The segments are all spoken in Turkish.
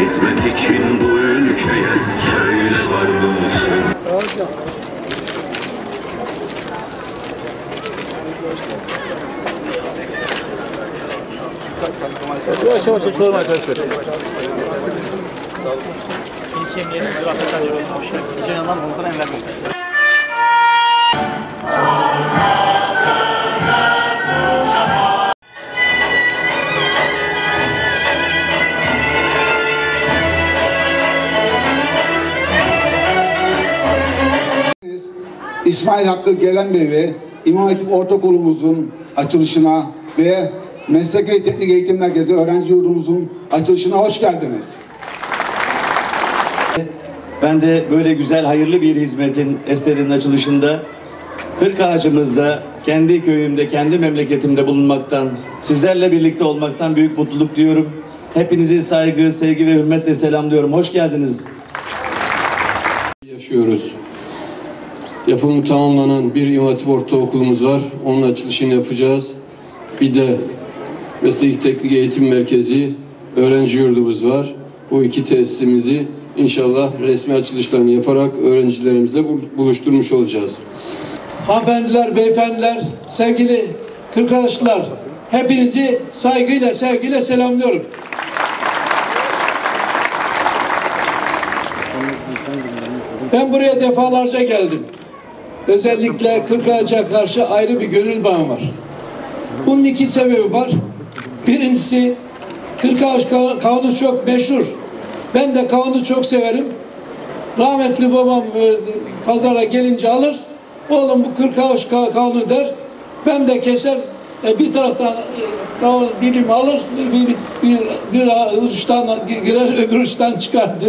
Hizmet için bu ülkeye söyle var mısın? Yavaş yavaş açılalım arkadaşlar. İlçe emniyeti müdürü Atakan Yolcu'na hoş geldiniz. İlçe yanından Volkan Enver Bey. İsmail Hakkı Gelenbey ve İmam Hatip Ortaokulumuzun açılışına ve Meslek ve Teknik Eğitim Merkezi öğrenci yurdumuzun açılışına hoş geldiniz. Ben de böyle güzel, hayırlı bir hizmetin eserinin açılışında Kırk ağacımızda kendi köyümde, kendi memleketimde bulunmaktan, sizlerle birlikte olmaktan büyük mutluluk duyuyorum. Hepinizi saygı, sevgi ve hürmetle selamlıyorum. Hoş geldiniz. yaşıyoruz. Yapımı tamamlanan bir İmam Hatip Ortaokulumuz var. Onun açılışını yapacağız. Bir de Meslek Teknik Eğitim Merkezi öğrenci yurdumuz var. Bu iki tesisimizi inşallah resmi açılışlarını yaparak öğrencilerimizle bul- buluşturmuş olacağız. Hanımefendiler, beyefendiler, sevgili kırkadaşlar, hepinizi saygıyla, sevgiyle selamlıyorum. Ben buraya defalarca geldim. Özellikle Kırkağaç'a karşı ayrı bir gönül bağım var. Bunun iki sebebi var. Birincisi Kırkağaç kav- kavunu çok meşhur. Ben de kavunu çok severim. Rahmetli babam e, pazara gelince alır. Oğlum bu kırkağaç ka- kavunu der. Ben de keser e, bir taraftan e, kavun birim alır bir, bir, bir, bir uçtan girer öbür uçtan çıkardı.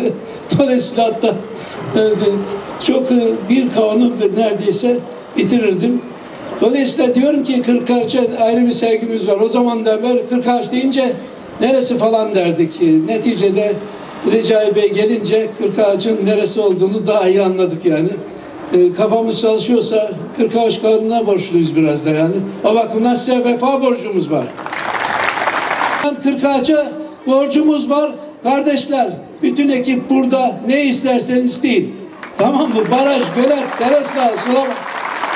Dolayısıyla hatta e, çok e, bir kavunu neredeyse bitirirdim. Dolayısıyla diyorum ki kırkağaça ayrı bir sevgimiz var. O zaman da böyle kırkağaç deyince neresi falan derdik. E, Neticede Recai Bey gelince kırkağaçın neresi olduğunu daha iyi anladık yani. E, kafamız çalışıyorsa kırkağaç kanununa borçluyuz biraz da yani. O bakımdan size vefa borcumuz var. Kırkağaç'a borcumuz var. Kardeşler, bütün ekip burada ne isterseniz isteyin. Tamam mı? Baraj, gölet, teresler, sulama,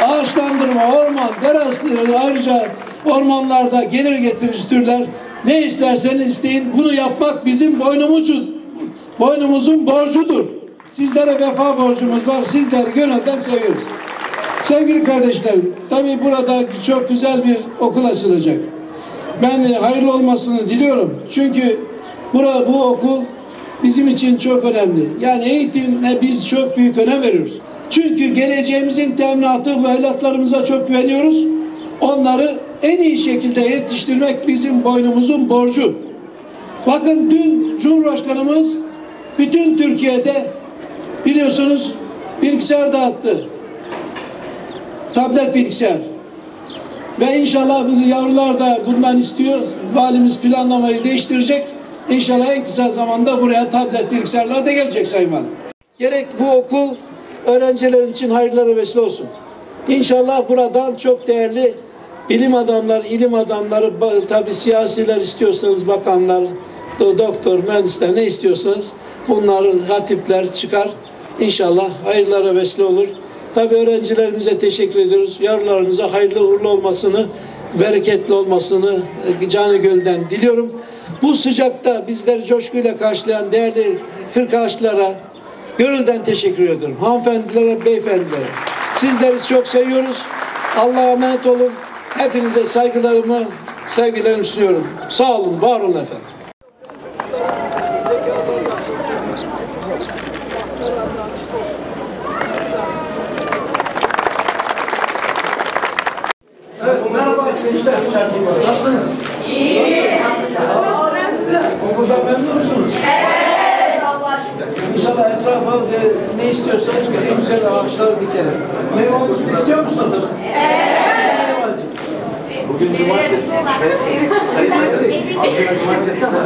ağaçlandırma, orman, terasları ayrıca ormanlarda gelir getirici türler ne isterseniz isteyin. Bunu yapmak bizim boynumuzun, boynumuzun borcudur. Sizlere vefa borcumuz var. Sizleri gönülden seviyoruz. Sevgili kardeşlerim, tabii burada çok güzel bir okul açılacak. Ben hayırlı olmasını diliyorum. Çünkü bura, bu okul bizim için çok önemli. Yani eğitime biz çok büyük önem veriyoruz. Çünkü geleceğimizin teminatı bu evlatlarımıza çok güveniyoruz. Onları en iyi şekilde yetiştirmek bizim boynumuzun borcu. Bakın dün Cumhurbaşkanımız bütün Türkiye'de biliyorsunuz bilgisayar dağıttı. Tablet bilgisayar. Ve inşallah yavrular da bundan istiyor. Valimiz planlamayı değiştirecek. İnşallah en kısa zamanda buraya tablet bilgisayarlar da gelecek Sayın Valim. Gerek bu okul öğrencilerin için hayırlara vesile olsun. İnşallah buradan çok değerli bilim adamları, ilim adamları, tabi siyasiler istiyorsanız bakanlar, do- doktor, mühendisler ne istiyorsanız bunların hatipler çıkar. İnşallah hayırlara vesile olur. Tabi öğrencilerimize teşekkür ediyoruz. Yavrularımıza hayırlı uğurlu olmasını, bereketli olmasını e, canı gölden diliyorum. Bu sıcakta bizleri coşkuyla karşılayan değerli kırkağaçlara gönülden teşekkür ediyorum. Hanımefendilere, beyefendilere. Sizleri çok seviyoruz. Allah'a emanet olun. Hepinize saygılarımı, sevgilerimi sunuyorum. Sağ olun, var olun efendim. Merhaba gençler. Nasılsınız? İyi. Okuldan memnun musunuz? Evet. İnşallah e, ne istiyorsanız bir güzel ağaçlar dikelim. Meyve olmasını istiyor musunuz? Evet. Bugün cumartesi. Sayın Aydın, Ankara cumartesi ama.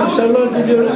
Başarılar diliyoruz.